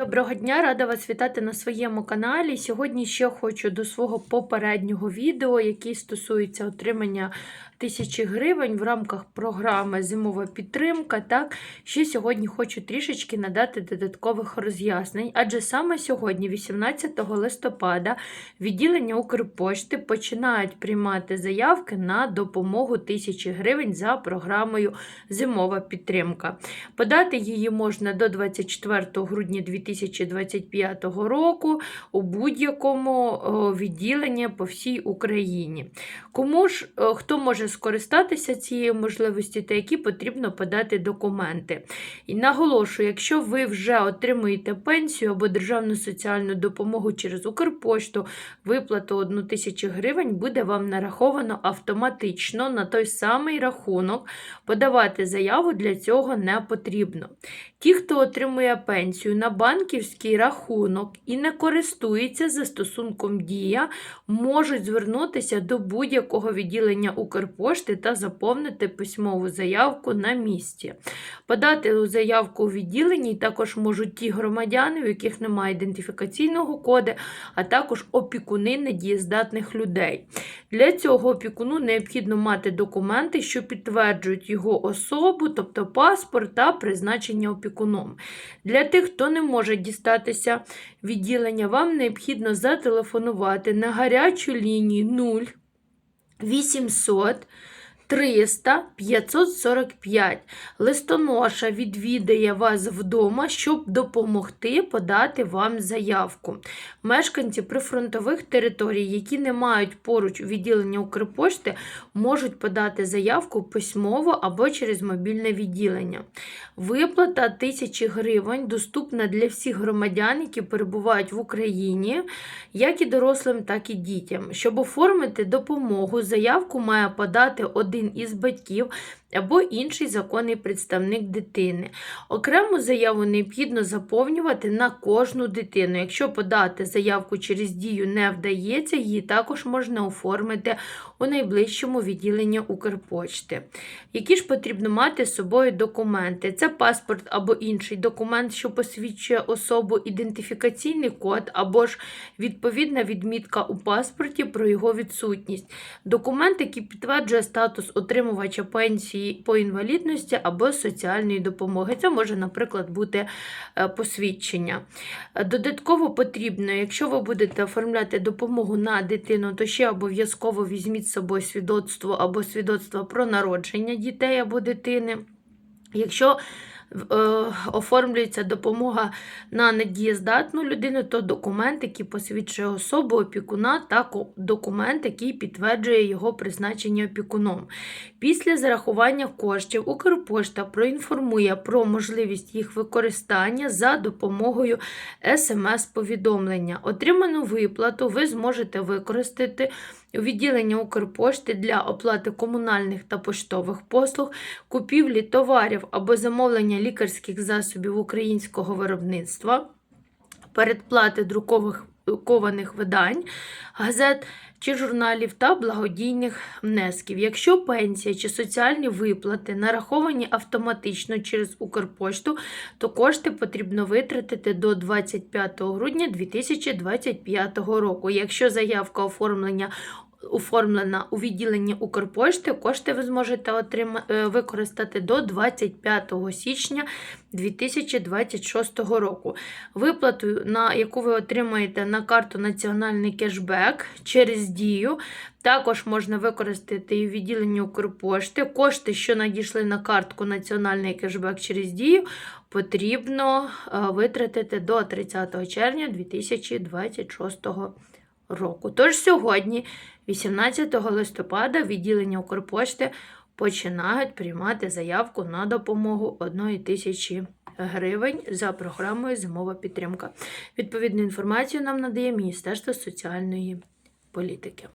Доброго дня, рада вас вітати на своєму каналі. Сьогодні ще хочу до свого попереднього відео, яке стосується отримання тисячі гривень в рамках програми Зимова підтримка. Так, ще сьогодні хочу трішечки надати додаткових роз'яснень, адже саме сьогодні, 18 листопада, відділення Укрпошти починають приймати заявки на допомогу тисячі гривень за програмою Зимова підтримка. Подати її можна до 24 грудня 2025 року у будь-якому відділенні по всій Україні. Кому ж хто може скористатися цією можливістю та які потрібно подати документи? І наголошую, якщо ви вже отримуєте пенсію або державну соціальну допомогу через Укрпошту, виплату 1 тисячу гривень буде вам нараховано автоматично на той самий рахунок. Подавати заяву для цього не потрібно. Ті, хто отримує пенсію на банківський рахунок і не користується застосунком Дія, можуть звернутися до будь-якого відділення Укрпошти та заповнити письмову заявку на місці. Подати заявку у відділенні також можуть ті громадяни, у яких немає ідентифікаційного коду, а також опікуни недієздатних людей. Для цього опікуну необхідно мати документи, що підтверджують його особу, тобто паспорт та призначення опікуном. Для тих, хто не може дістатися відділення, вам необхідно зателефонувати на гарячу лінію 0 800 300 545. Листоноша відвідає вас вдома, щоб допомогти подати вам заявку. Мешканці прифронтових територій, які не мають поруч відділення Укрпошти, можуть подати заявку письмово або через мобільне відділення. Виплата тисячі гривень доступна для всіх громадян, які перебувають в Україні, як і дорослим, так і дітям. Щоб оформити допомогу, заявку має подати один із батьків або інший законний представник дитини. Окрему заяву необхідно заповнювати на кожну дитину. Якщо подати заявку через дію не вдається, її також можна оформити у найближчому відділенні Укрпочти. Які ж потрібно мати з собою документи? Це паспорт або інший документ, що посвідчує особу, ідентифікаційний код, або ж відповідна відмітка у паспорті про його відсутність. Документ, який підтверджує статус отримувача пенсії по інвалідності або соціальної допомоги. Це може, наприклад, бути е, посвідчення. Додатково потрібно, якщо ви будете оформляти допомогу на дитину, то ще обов'язково візьміть з собою свідоцтво або свідоцтво про народження дітей або дитини. Якщо оформлюється допомога на недієздатну людину, то документ, який посвідчує особу опікуна, та документ, який підтверджує його призначення опікуном. Після зарахування коштів Укрпошта проінформує про можливість їх використання за допомогою смс-повідомлення. Отриману виплату ви зможете використати у відділенні Укрпошти для оплати комунальних та поштових послуг, купівлі товарів або замовлення лікарських засобів українського виробництва, передплати друкових кованих видань, газет чи журналів та благодійних внесків. Якщо пенсія чи соціальні виплати нараховані автоматично через Укрпошту, то кошти потрібно витратити до 25 грудня 2025 року. Якщо заявка оформлення оформлена у відділенні Укрпошти, кошти ви зможете отрима... Е, використати до 25 січня 2026 року. Виплату, на яку ви отримаєте на карту Національний кешбек через Дію, також можна використати і в відділенні Укрпошти. Кошти, що надійшли на картку Національний кешбек через Дію, потрібно е, витратити до 30 червня 2026 року року. Тож сьогодні, 18 листопада, відділення Укрпошти починають приймати заявку на допомогу 1 тисячі гривень за програмою Зимова підтримка. Відповідну інформацію нам надає Міністерство соціальної політики.